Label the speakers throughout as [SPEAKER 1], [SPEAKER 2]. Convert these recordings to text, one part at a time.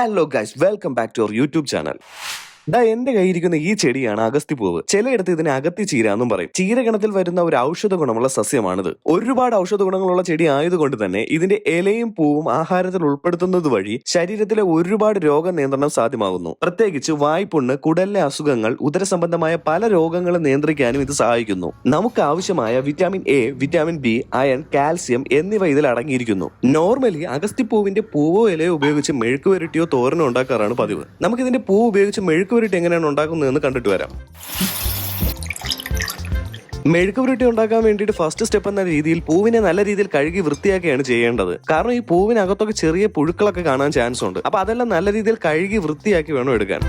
[SPEAKER 1] Hello guys, welcome back to our YouTube channel. ഡാ എന്റെ കയ്യിരിക്കുന്ന ഈ ചെടിയാണ് പൂവ് ചിലയിടത്ത് ഇതിനെ അകത്തി ചീര എന്നും പറയും ചീരഗണത്തിൽ വരുന്ന ഒരു ഔഷധ ഗുണമുള്ള സസ്യമാണിത് ഒരുപാട് ഔഷധ ഗുണങ്ങളുള്ള ചെടി ആയതുകൊണ്ട് തന്നെ ഇതിന്റെ ഇലയും പൂവും ആഹാരത്തിൽ ഉൾപ്പെടുത്തുന്നത് വഴി ശരീരത്തിലെ ഒരുപാട് നിയന്ത്രണം സാധ്യമാകുന്നു പ്രത്യേകിച്ച് വായ്പുണ്ണ് കുടലിലെ അസുഖങ്ങൾ ഉദരസംബന്ധമായ പല രോഗങ്ങളും നിയന്ത്രിക്കാനും ഇത് സഹായിക്കുന്നു നമുക്ക് ആവശ്യമായ vitamin A vitamin B iron calcium എന്നിവ ഇതിൽ അടങ്ങിയിരിക്കുന്നു നോർമലി പൂവിന്റെ പൂവോ ഇലയോ ഉപയോഗിച്ച് മെഴുക്കുവരട്ടിയോ തോരനോ ഉണ്ടാക്കാറാണ് പതിവ് നമുക്ക് ഇതിന്റെ പൂവ് ഉപയോഗിച്ച് മെഴുക്ക് മെഴുക്കുപുരട്ടി എങ്ങനെയാണ് ഉണ്ടാക്കുന്നതെന്ന് കണ്ടിട്ട് വരാം മെഴുക്ക് പുരട്ടി ഉണ്ടാക്കാൻ വേണ്ടിയിട്ട് ഫസ്റ്റ് സ്റ്റെപ്പ് എന്ന രീതിയിൽ പൂവിനെ നല്ല രീതിയിൽ കഴുകി വൃത്തിയാക്കിയാണ് ചെയ്യേണ്ടത് കാരണം ഈ പൂവിനകത്തൊക്കെ ചെറിയ പുഴുക്കളൊക്കെ കാണാൻ ചാൻസ് ഉണ്ട് അപ്പൊ അതെല്ലാം നല്ല രീതിയിൽ കഴുകി വൃത്തിയാക്കി വേണം എടുക്കാൻ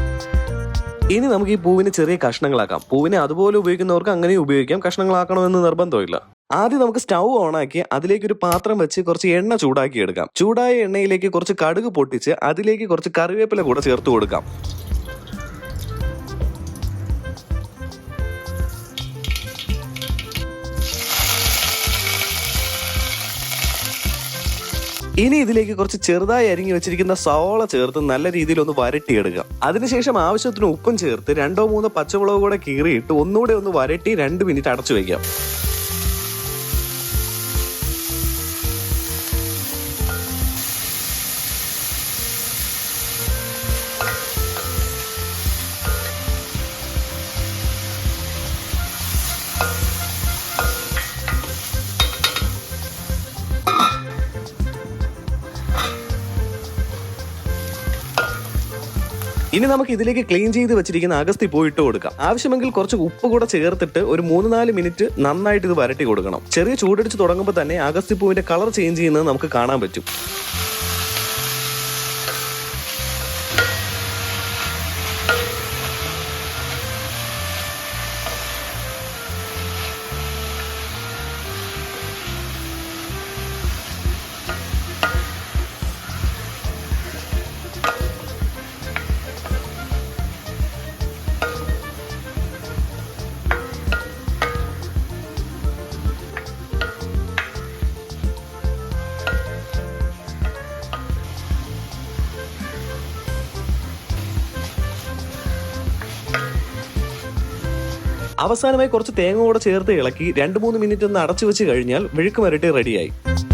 [SPEAKER 1] ഇനി നമുക്ക് ഈ പൂവിനെ ചെറിയ കഷ്ണങ്ങളാക്കാം പൂവിനെ അതുപോലെ ഉപയോഗിക്കുന്നവർക്ക് അങ്ങനെ ഉപയോഗിക്കാം കഷ്ണങ്ങളാക്കണമെന്ന് നിർബന്ധമില്ല ആദ്യം നമുക്ക് സ്റ്റൗ ഓണാക്കി അതിലേക്ക് ഒരു പാത്രം വെച്ച് കുറച്ച് എണ്ണ ചൂടാക്കി എടുക്കാം ചൂടായ എണ്ണയിലേക്ക് കുറച്ച് കടുക് പൊട്ടിച്ച് അതിലേക്ക് കുറച്ച് കറിവേപ്പില കൂടെ ചേർത്ത് കൊടുക്കാം ഇനി ഇതിലേക്ക് കുറച്ച് ചെറുതായി അരിഞ്ഞു വെച്ചിരിക്കുന്ന സവോള ചേർത്ത് നല്ല രീതിയിൽ ഒന്ന് വരട്ടിയെടുക്കാം അതിനുശേഷം ആവശ്യത്തിന് ഉപ്പും ചേർത്ത് രണ്ടോ മൂന്നോ പച്ചമുളക് കൂടെ കീറിയിട്ട് ഒന്നുകൂടെ ഒന്ന് വരട്ടി രണ്ട് മിനിറ്റ് അടച്ചു വയ്ക്കാം ഇനി നമുക്ക് ഇതിലേക്ക് ക്ലീൻ ചെയ്ത് വെച്ചിരിക്കുന്ന അഗസ്തി പോയിട്ട് കൊടുക്കാം ആവശ്യമെങ്കിൽ കുറച്ച് ഉപ്പ് കൂടെ ചേർത്തിട്ട് ഒരു മൂന്ന് നാല് മിനിറ്റ് നന്നായിട്ട് ഇത് വരട്ടി കൊടുക്കണം ചെറിയ ചൂടടിച്ച് തുടങ്ങുമ്പോൾ തന്നെ അഗസ്തി പൂവിന്റെ കളർ ചേഞ്ച് ചെയ്യുന്നത് നമുക്ക് കാണാൻ പറ്റും അവസാനമായി കുറച്ച് തേങ്ങ കൂടെ ചേർത്ത് ഇളക്കി രണ്ട് മൂന്ന് മിനിറ്റ് ഒന്ന് അടച്ചു വെച്ച് കഴിഞ്ഞാൽ മെഴുക്ക് മരട്ടി റെഡിയായി